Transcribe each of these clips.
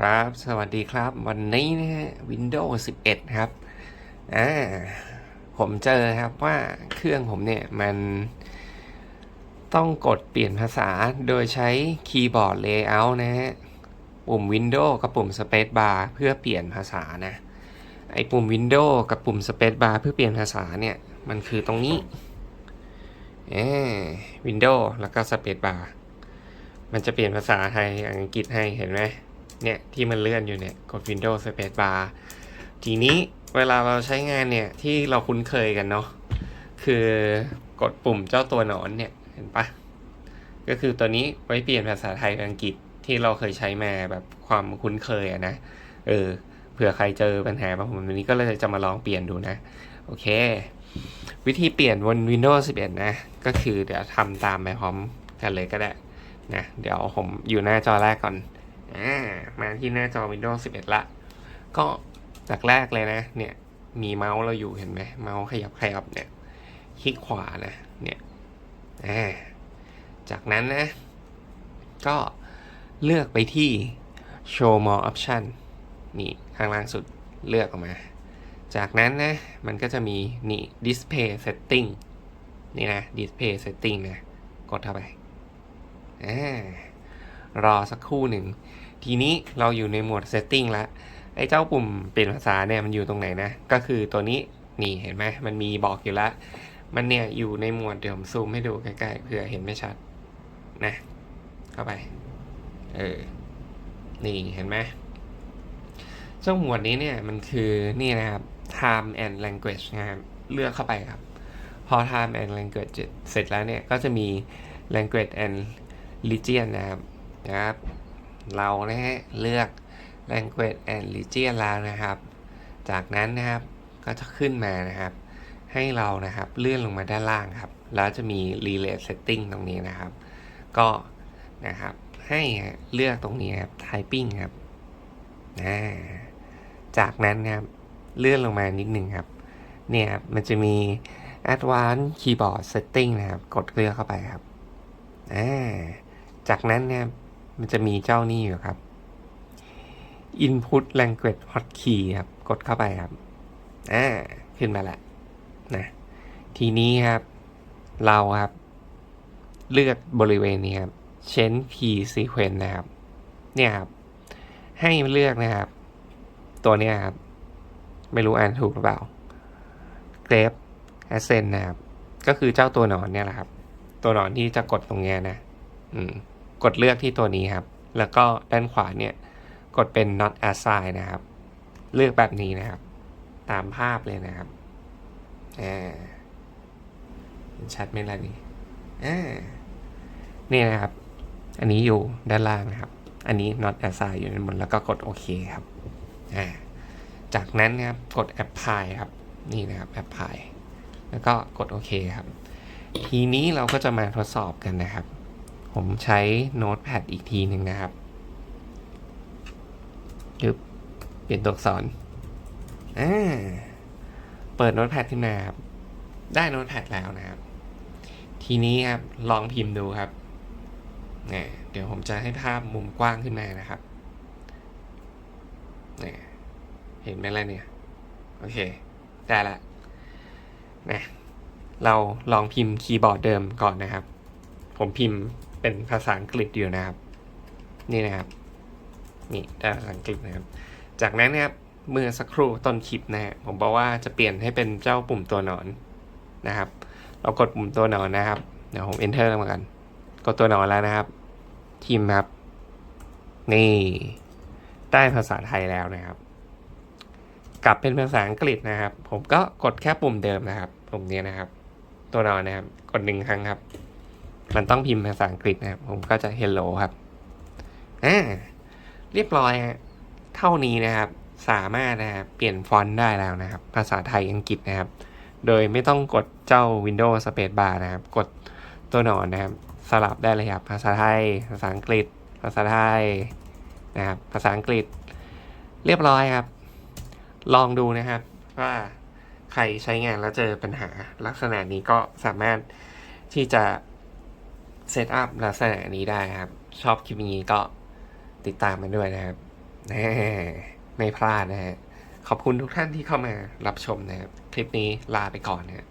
ครับ สวัสดีครับ วันนี้นะฮะ Windows 11 ครับ อ่า ผมเจอครับว่าเครื่องผมเนี่ย มันต้องกดเปลี่ยนภาษาโดยใช้คีย์บอร์ด Layout นะฮะ ปุ่ม Windows กับปุ่ม Space Bar เพื่อเปลี่ยนภาษานะ ไอปุ่ม Windows กับปุ่ม Space Bar เพื่อเปลี่ยนภาษาเนี่ย มันคือตรงนี้เอ Windows แล้วก็ Space Bar มันจะเปลี่ยนภาษาไทยอังกฤษให้เห็นไหม เนี่ย ที่มันเลื่อนอยู่เนี่ย กด Windows Space Bar ทีนี้เวลาเราใช้งานเนี่ย ที่เราคุ้นเคยกันเนาะคือกดปุ่มเจ้าตัวหนอนเนี่ย เห็นปะก็คือตัวนี้ไว้เปลี่ยนภาษาไทยเป็นอังกฤษที่เราเคยใช้มาแบบความคุ้นเคยอะนะเออเผื่อใครเจอปัญหาแบบผมวันนี้ก็เลยจะมาลองเปลี่ยนดูนะ โอเค วิธีเปลี่ยนบน Windows 11 นะ ก็คือเดี๋ยวทำตามไปพร้อมกันเลยก็ได้นะ เดี๋ยวผมอยู่หน้าจอแรกก่อน อ่ามาที่หน้าจอ Windows 11 ละ ก็จากแรกเลยนะ เนี่ย มีเมาส์เราอยู่เห็นไหมเมาส์ขยับขยับเนี่ย คลิกขวานะ เนี่ยอ่าจากนั้นนะ ก็เลือกไปที่ show more option นี่ ข้างล่างสุดเลือกออกมา จากนั้นนะ มันก็จะมี นี่ display setting นี่นะ display setting นะ กดเข้าไปอ่า รอสักครู่หนึ่ง ทีนี้เราอยู่ในโหมด setting แล้วไอ้เจ้าปุ่มเปลี่ยนภาษาเนี่ยมันอยู่ตรงไหนนะ ก็คือตัวนี้นี่เห็นไหมมันมีบอกอยู่แล้ว มันเนี่ยอยู่ในหมวดเดี๋ยวผมซูมให้ดูใกล้ๆเผื่อเห็นไม่ชัดนะเข้าไปเออนี่เห็นไหมเจ้าหมวดนี้เนี่ยมันคือนี่นะครับ time and language นะครับเลือกเข้าไปครับ พอ time and language เสร็จแล้วเนี่ยก็จะมี language and region นะครับ นะครับ เรานะฮะเลือก language and region แล้วนะครับ จากนั้นนะครับก็จะขึ้นมานะครับ ให้เรานะครับเลื่อนลงมาด้านล่างครับ แล้วจะมี relay setting ตรงนี้นะครับ ก็นะครับให้เลือกตรงนี้ครับ typing ครับอ่าจากนั้นนะครับเลื่อนลงมานิดหนึ่งครับ เนี่ยครับมันจะมี advanced keyboard setting นะครับ กดเลือกเข้าไปครับอ่าจากนั้นเนี่ย มันจะมีเจ้านี่อยู่ครับ input language hotkey ครับ กดเข้าไปครับ อ่า ขึ้นมาแล้วนะ ทีนี้ครับ เราครับ เลือกบริเวณนี้ครับ change key sequence นะครับ เนี่ยครับ ให้เลือกนะครับ ตัวเนี้ยครับ ไม่รู้อ่านถูกหรือเปล่า grave ascent นะครับ ก็คือเจ้าตัวหนอนเนี่ยแหละครับ ตัวหนอนที่จะกดตรงเนี้ยนะ อืม กดเลือกที่ตัวนี้ครับ แล้วก็ด้านขวาเนี่ยกดเป็น not assign นะครับ เลือกแบบนี้นะครับ ตามภาพเลยนะครับอ่าเห็นชัดไหมล่ะนี่อ่านี่นะครับ อันนี้อยู่ด้านล่างนะครับ อันนี้ not assign อยู่ด้านบนแล้วก็กดโอเคครับอ่าจากนั้นนะครับกด apply ครับ นี่นะครับ apply แล้วก็กดโอเคครับ ทีนี้เราก็จะมาทดสอบกันนะครับ ผมใช้โน้ตแพดอีกทีหนึ่งนะครับยึบเปลี่ยนตัวอักษรอ่าเปิดโน้ตแพดขึ้นมาครับ ได้โน้ตแพดแล้วนะครับ ทีนี้ครับ ลองพิมพ์ดูครับเนี่ยเดี๋ยวผมจะให้ภาพมุมกว้างขึ้นมานะครับเนี่ยเห็นไหมล่ะเนี่ย โอเค ได้ละนะเราลองพิมพ์คีย์บอร์ดเดิมก่อนนะครับ ผมพิมพ์ เป็นภาษาอังกฤษอยู่นะครับ นี่นะครับ นี่ได้ภาษาอังกฤษนะครับ จากนั้นนะครับเมื่อสักครู่ต้นคลิปนะฮะผมบอกว่าจะเปลี่ยนให้เป็นเจ้าปุ่มตัวหนอนนะครับ เรากดปุ่มตัวหนอนนะครับเดี๋ยวผม enter แล้วเหมือนกัน กดตัวหนอนแล้วนะครับทีมครับ นี่ได้ภาษาไทยแล้วนะครับ กลับเป็นภาษาอังกฤษนะครับ ผมก็กดแค่ปุ่มเดิมนะครับ ปุ่มนี้นะครับ ตัวนอนนะครับ กดหนึ่งครั้งครับ มันต้องพิมพ์ภาษาอังกฤษนะครับ ผมก็จะ hello ครับอ่าเรียบร้อยฮะเท่านี้นะครับ สามารถนะครับเปลี่ยนฟอนต์ได้แล้วนะครับ ภาษาไทยอังกฤษนะครับ โดยไม่ต้องกดเจ้า Windows Space Bar นะครับ กดตัวหนอนนะครับ สลับได้เลยครับ ภาษาไทย ภาษาอังกฤษ ภาษาไทยนะครับ ภาษาอังกฤษ เรียบร้อยครับ ลองดูนะครับว่าใครใช้งานแล้วเจอปัญหาลักษณะนี้ก็สามารถที่จะ เซตอัพลักษณะนี้ได้ครับ ชอบคลิปนี้ก็ติดตามมันด้วยนะครับแน่ไม่พลาดนะฮะ ขอบคุณทุกท่านที่เข้ามารับชมนะครับ คลิปนี้ลาไปก่อนนะฮะ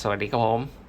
สวัสดีครับผม